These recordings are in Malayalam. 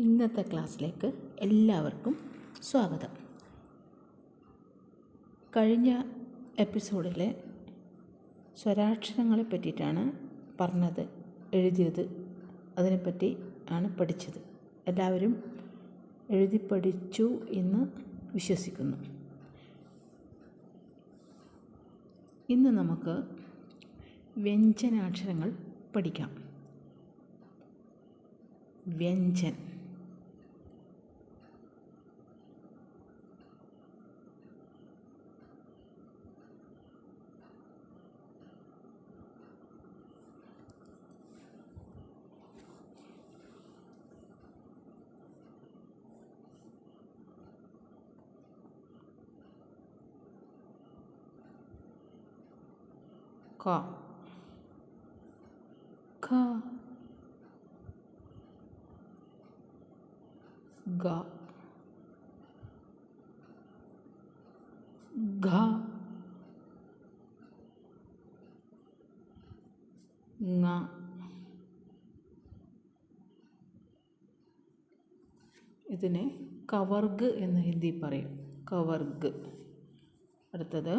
ഇന്നത്തെ ക്ലാസ്സിലേക്ക് എല്ലാവർക്കും സ്വാഗതം. കഴിഞ്ഞ എപ്പിസോഡിലെ സ്വരാക്ഷരങ്ങളെ പറ്റിയിട്ടാണ് പറഞ്ഞത് എഴുതിയത്. അതിനെപ്പറ്റി ആണ് പഠിച്ചത്. എല്ലാവരും എഴുതി പഠിച്ചു എന്ന് വിശ്വസിക്കുന്നു. ഇന്ന് നമുക്ക് വ്യഞ്ജനാക്ഷരങ്ങൾ പഠിക്കാം. വ്യഞ്ജൻ. ക ഖ ഗ ഘ ങ ഇതിനെ കവർഗ് എന്ന് ഹിന്ദി പറയും. കവർഗ്. അടുത്തത്.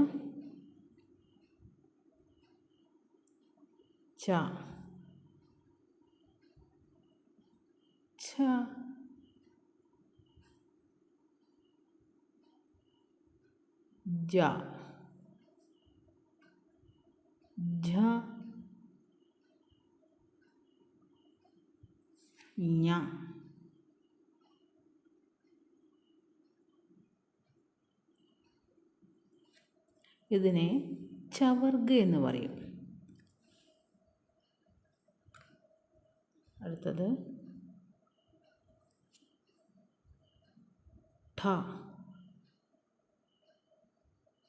ച ഛ. ജ. ജ. ഞ ഇതിനെ ചവർഗ് എന്ന് പറയും. അടുത്തത്. ഠ.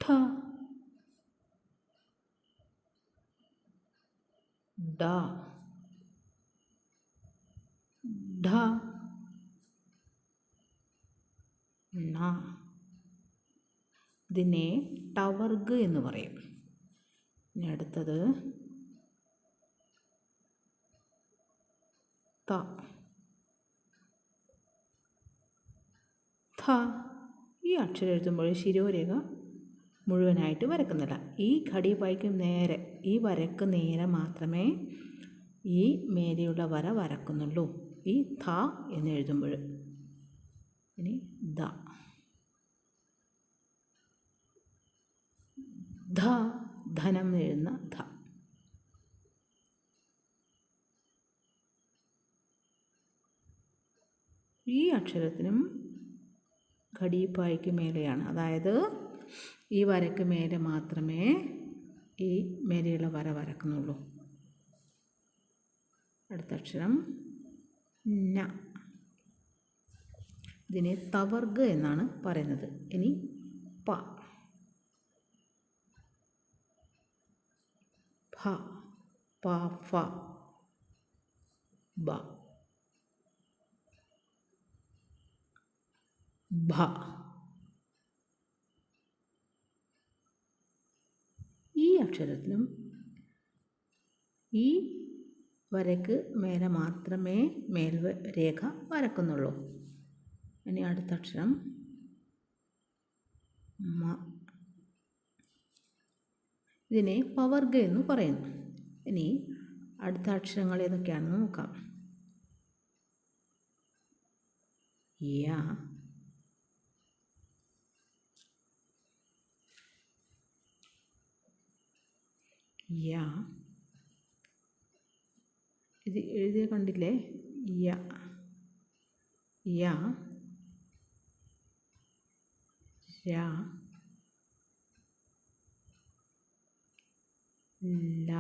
ഠ. ഡ. ഢ ണ. ഇതിനെ ടവർഗ് എന്ന് പറയും. ഇനി അടുത്തത്. ത. ഥ. ഈ അക്ഷരം എഴുതുമ്പോൾ ശിരോരേഖ മുഴുവനായിട്ട് വരക്കുന്നില്ല ഈ ഘടി വായിക്ക് നേരെ ഈ വരക്ക് നേരെ മാത്രമേ ഈ മേലെയുള്ള വര വരക്കുന്നുള്ളൂ. ഈ ഥ എന്ന് എഴുതുമ്പോൾ. ഇനി ദ ധ ധനം എഴുതുന്ന ധ ഈ അക്ഷരത്തിനും ഘടിപ്പായ്ക്ക് മേലെയാണ്. അതായത് ഈ വരയ്ക്ക് മേലെ മാത്രമേ ഈ മേലെയുള്ള വര വരക്കുന്നുള്ളൂ. അടുത്ത അക്ഷരം ന ഇതിനെ തവർഗ് എന്നാണ് പറയുന്നത്. ഇനി പ. ഫ പ ഫ ബ. ഭ. ഈ അക്ഷരത്തിനും ഈ വരയ്ക്ക് മേലെ മാത്രമേ മേൽ രേഖ വരക്കുന്നുള്ളൂ ഇനി അടുത്ത അക്ഷരം മ. ഇതിനെ പവർഗ എന്ന് പറയുന്നു. ഇനി അടുത്ത അക്ഷരങ്ങൾ ഏതൊക്കെയാണെന്ന് നോക്കാം. യ. യ ഇത് എഴുതിയ കണ്ടില്ലേ? യ. യ. ര ല.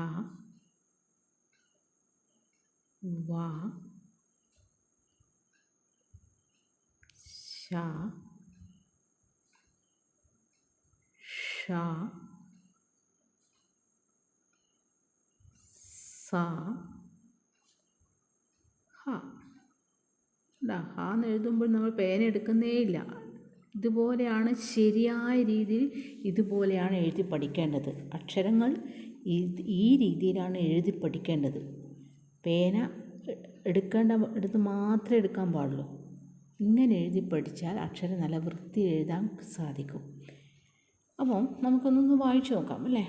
വ. ശ. ഷ. സ ഹ. ഹ എന്ന് എഴുതുമ്പോൾ നമ്മൾ പേന എടുക്കുന്നേ ഇല്ല. ഇതുപോലെയാണ് ശരിയായ രീതിയിൽ ഇതുപോലെയാണ് എഴുതി പഠിക്കേണ്ടത്. അക്ഷരങ്ങൾ ഈ രീതിയിലാണ് എഴുതി പഠിക്കേണ്ടത്. പേന എടുക്കേണ്ട എടുത്ത് മാത്രമേ എടുക്കാൻ പാടുള്ളൂ. ഇങ്ങനെ എഴുതി പഠിച്ചാൽ അക്ഷരം നല്ല വൃത്തി എഴുതാൻ സാധിക്കും. അപ്പം നമുക്കൊന്നൊന്ന് വായിച്ചു നോക്കാം അല്ലേ?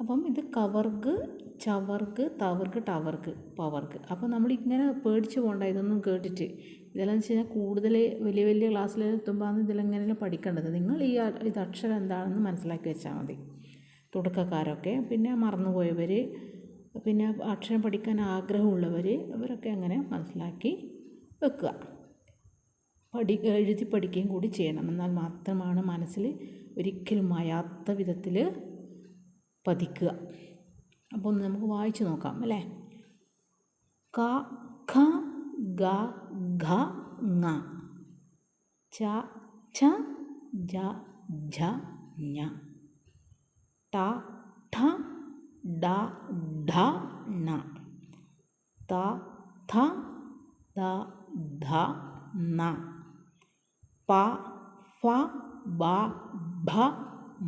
അപ്പം ഇത് കവർഗ് ചവർഗ് തവർക്ക് ടവർക്ക് പവർക്ക്. അപ്പോൾ നമ്മൾ ഇങ്ങനെ പേടിച്ച് പോകണ്ട ഇതൊന്നും കേട്ടിട്ട്. ഇതെല്ലാം വെച്ച് കഴിഞ്ഞാൽ കൂടുതൽ വലിയ വലിയ ക്ലാസ്സിൽ എത്തുമ്പോൾ ഇതിലെങ്ങനെയാണ് പഠിക്കേണ്ടത്? നിങ്ങൾ ഈ ഇത് അക്ഷരം എന്താണെന്ന് മനസ്സിലാക്കി വെച്ചാൽ മതി. തുടക്കക്കാരൊക്കെ പിന്നെ മറന്നുപോയവർ പിന്നെ അക്ഷരം പഠിക്കാൻ ആഗ്രഹമുള്ളവർ അവരൊക്കെ അങ്ങനെ മനസ്സിലാക്കി വെക്കുക. പഠി എഴുതി പഠിക്കുകയും കൂടി ചെയ്യണം. എന്നാൽ മാത്രമാണ് മനസ്സിൽ ഒരിക്കലും മായാത്ത വിധത്തിൽ പതിക്കുക. അപ്പോൾ ഒന്ന് നമുക്ക് വായിച്ചു നോക്കാം അല്ലേ? ക ഖ ഗ ഘ ങ. ച ഛ ജ ഝ ഞ. ട ഠ ഡ ഢ ണ. ത ഥ ദ ധ ന പ ഫ ബ ഭ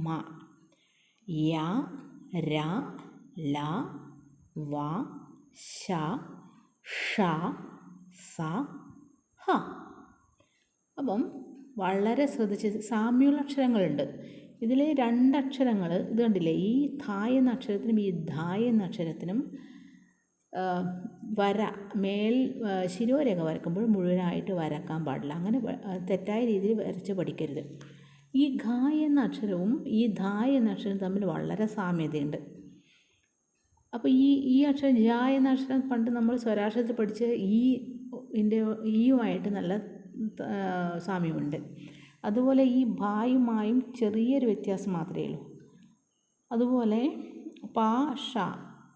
മ. യ ര ല വ ശ ഷ സ ഹ. അപ്പം വളരെ ശ്രദ്ധിച്ച് സാമ്യമുള്ള അക്ഷരങ്ങളുണ്ട്. ഇതിൽ രണ്ടക്ഷരങ്ങൾ ഇത് കണ്ടില്ലേ? ഈ ഥായ് എന്ന അക്ഷരത്തിനും ഈ ധായ് എന്ന അക്ഷരത്തിനും വര മേൽ ശിരോരേഖ വരക്കുമ്പോൾ മുഴുവനായിട്ട് വരക്കാൻ പാടില്ല. അങ്ങനെ തെറ്റായ രീതിയിൽ വരച്ച് പഠിക്കരുത്. ഈ ഖായ എന്ന അക്ഷരവും ഈ ധായ് എന്ന അക്ഷരവും തമ്മിൽ വളരെ സാമ്യതയുണ്ട്. അപ്പോൾ ഈ ഈ അക്ഷരം ജ എന്ന അക്ഷരം പണ്ട് നമ്മൾ സ്വരാക്ഷരത്തിൽ പഠിച്ച ഈ ഇതിന്റെ ഈയുമായിട്ട് നല്ല സാമ്യമുണ്ട്. അതുപോലെ ഈ ഭായുമായും ചെറിയൊരു വ്യത്യാസം മാത്രമേ ഉള്ളൂ. അതുപോലെ പാ ഷ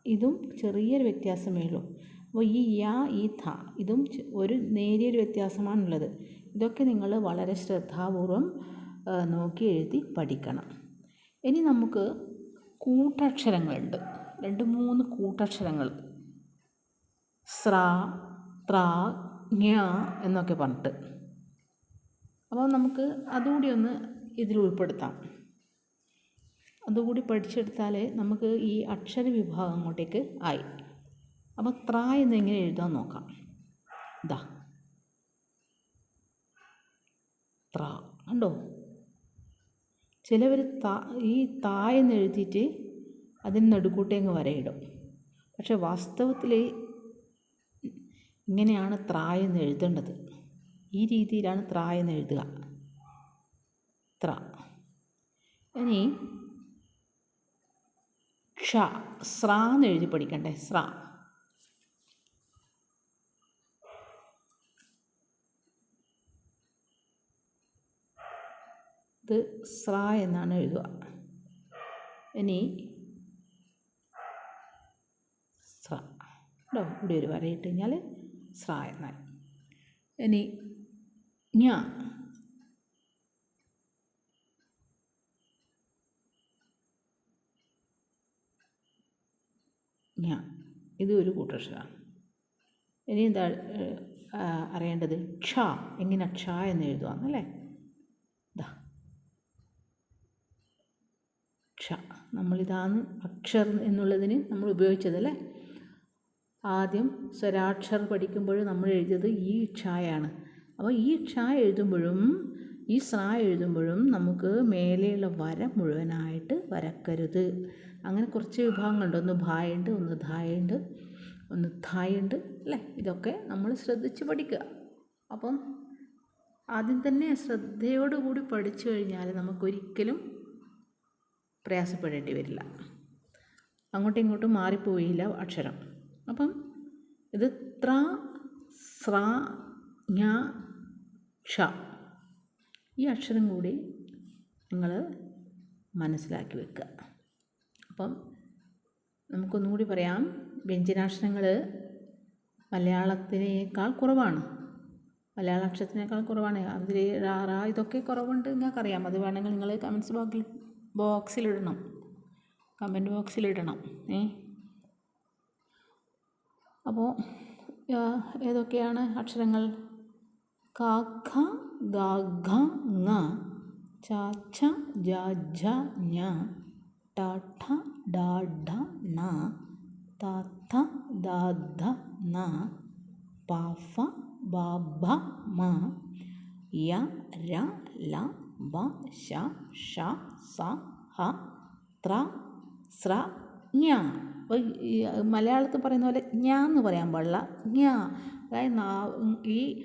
ഇതും ചെറിയൊരു വ്യത്യാസമേ ഉള്ളൂ. അപ്പോൾ ഈ യാ ഈ ഥ ഇതും ഒരു നേരിയൊരു വ്യത്യാസമാണുള്ളത്. ഇതൊക്കെ നിങ്ങൾ വളരെ ശ്രദ്ധാപൂർവം നോക്കി എഴുതി പഠിക്കണം. ഇനി നമുക്ക് കൂട്ടക്ഷരങ്ങളുണ്ട്. രണ്ട് മൂന്ന് കൂട്ടക്ഷരങ്ങൾ. സ്ര ത്ര ഞ എന്നൊക്കെ പറഞ്ഞിട്ട്. അപ്പോൾ നമുക്ക് അതുകൂടി ഒന്ന് ഇതിൽ ഉൾപ്പെടുത്താം. അതുകൂടി പഠിച്ചെടുത്താലേ നമുക്ക് ഈ അക്ഷര വിഭാഗം അങ്ങോട്ടേക്ക് ആയി. അപ്പോൾ ത്ര എന്നെങ്ങനെ എഴുതാൻ നോക്കാം. ഇതാ ത്ര. കണ്ടോ? ചിലവർ ത ഈ താ എന്ന് എഴുതിയിട്ട് അതിന് നടുക്കൂട്ടേങ്ങ് വരയിടും. പക്ഷെ വാസ്തവത്തിൽ ഇങ്ങനെയാണ് ത്രായ എന്ന് എഴുതേണ്ടത്. ഈ രീതിയിലാണ് ത്രായ എന്ന് എഴുതുക. ത്ര. ഇനി ക്ഷ സ്ര എന്ന് എഴുതി പഠിക്കണ്ടേ? സ്ര. ഇത് സ്ര എന്നാണ് എഴുതുക. ഇനി സ്ര കേട്ടോ ഇവിടെ ഒരു വരയിട്ട് കഴിഞ്ഞാൽ സ്ര എന്നായി ഇനി ഞ. ഞ. ഇത് ഒരു കൂട്ടക്ഷരമാണ് ഇനി എന്താ അറിയേണ്ടത്? ക്ഷ. എങ്ങനെ ക്ഷ എന്ന് എഴുതുവാന്നല്ലേ ഇതാ ക്ഷ. നമ്മളിതാണ് അക്ഷർ എന്നുള്ളതിന് നമ്മൾ ഉപയോഗിച്ചതല്ലേ? ആദ്യം സ്വരാക്ഷരം പഠിക്കുമ്പോൾ നമ്മൾ എഴുതിയത് ഈ ക്ഷായാണ്. അപ്പോൾ ഈ ക്ഷ എഴുതുമ്പോഴും ഈ സ്ര എഴുതുമ്പോഴും നമുക്ക് മേലെയുള്ള വര മുഴുവനായിട്ട് വരക്കരുത്. അങ്ങനെ കുറച്ച് വിഭാഗങ്ങളുണ്ട്. ഒന്ന് ഭായുണ്ട് ഒന്ന് ധായുണ്ട് ഒന്ന് ധായുണ്ട് അല്ലേ? ഇതൊക്കെ നമ്മൾ ശ്രദ്ധിച്ച് പഠിക്കുക. അപ്പം ആദ്യം തന്നെ ശ്രദ്ധയോടുകൂടി പഠിച്ചു കഴിഞ്ഞാൽ നമുക്കൊരിക്കലും പ്രയാസപ്പെടേണ്ടി വരില്ല. അങ്ങോട്ടും ഇങ്ങോട്ടും മാറിപ്പോയില്ല അക്ഷരം. അപ്പം ഇത് ത്ര സ്ര ഞ ക്ഷ. ഈ അക്ഷരം കൂടി നിങ്ങൾ മനസ്സിലാക്കി വെക്കുക. അപ്പം നമുക്കൊന്നും കൂടി പറയാം. വ്യഞ്ജനാക്ഷരങ്ങൾ മലയാളത്തിനേക്കാൾ കുറവാണ്. മലയാള അക്ഷരത്തിനേക്കാൾ കുറവാണ്. അതിൽ റാ ഇതൊക്കെ കുറവുണ്ട് നിങ്ങൾക്കറിയാം അത് വേണമെങ്കിൽ നിങ്ങൾ കമൻസ് ബോക്സിൽ ബോക്സിലിടണം കമന്റ് ബോക്സിലിടണം ഏ? അപ്പോൾ ഏതൊക്കെയാണ് അക്ഷരങ്ങൾ? ക ഖ ഗ ഘ ങ ച ഛ ജ ഝ ഞ ട ഠ ഡ ഢ ണ ത ഥ ദ ധ ന പ ഫ ബ ഭ മ യ ര ല ബ ശ ഷ സ ഹ ത്ര സ്ര ஞ അപ്പോൾ ഈ മലയാളത്തിൽ പറയുന്ന പോലെ ഞ എന്ന് പറയാൻ പാടില്ല. ഞ അതായത് നാ- ഈ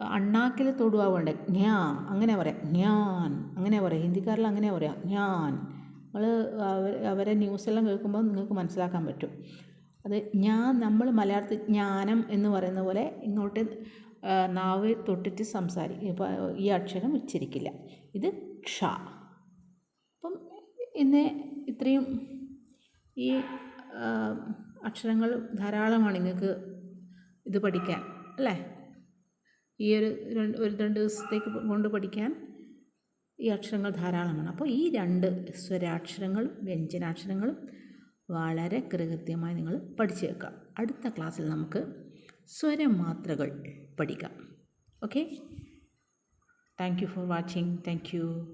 അണ്ണാക്കിൽ തൊടുവാ വേണ്ടേ? ഞാ അങ്ങനെ പറയാം. ഞാൻ അങ്ങനെ പറയാം. ഹിന്ദിക്കാരിൽ അങ്ങനെ പറയാം. ഞാൻ. നമ്മൾ അവരെ ന്യൂസെല്ലാം കേൾക്കുമ്പോൾ നിങ്ങൾക്ക് മനസ്സിലാക്കാൻ പറ്റും. അത് ഞാൻ നമ്മൾ മലയാളത്തിൽ ജ്ഞാനം എന്ന് പറയുന്ന പോലെ ഇങ്ങോട്ട് നാവ് തൊട്ടിട്ട് സംസാരിക്കും ഈ അക്ഷരം ഉച്ചരിക്കില്ല ഇത് ക്ഷ. അപ്പം ഇന്ന് ഇത്രയും ഈ അക്ഷരങ്ങൾ ധാരാളമാണ് നിങ്ങൾക്ക് ഇത് പഠിക്കാൻ അല്ലേ? ഈ ഒരു രണ്ട് ഒരു രണ്ട് ദിവസത്തേക്ക് കൊണ്ട് പഠിക്കാൻ ഈ അക്ഷരങ്ങൾ ധാരാളമാണ്. അപ്പോൾ ഈ രണ്ട് സ്വരാക്ഷരങ്ങളും വ്യഞ്ജനാക്ഷരങ്ങളും വളരെ കൃത്യമായി നിങ്ങൾ പഠിച്ചു വെക്കുക. അടുത്ത ക്ലാസ്സിൽ നമുക്ക് സ്വരമാത്രകൾ പഠിക്കാം. Okay? Thank you for watching thank you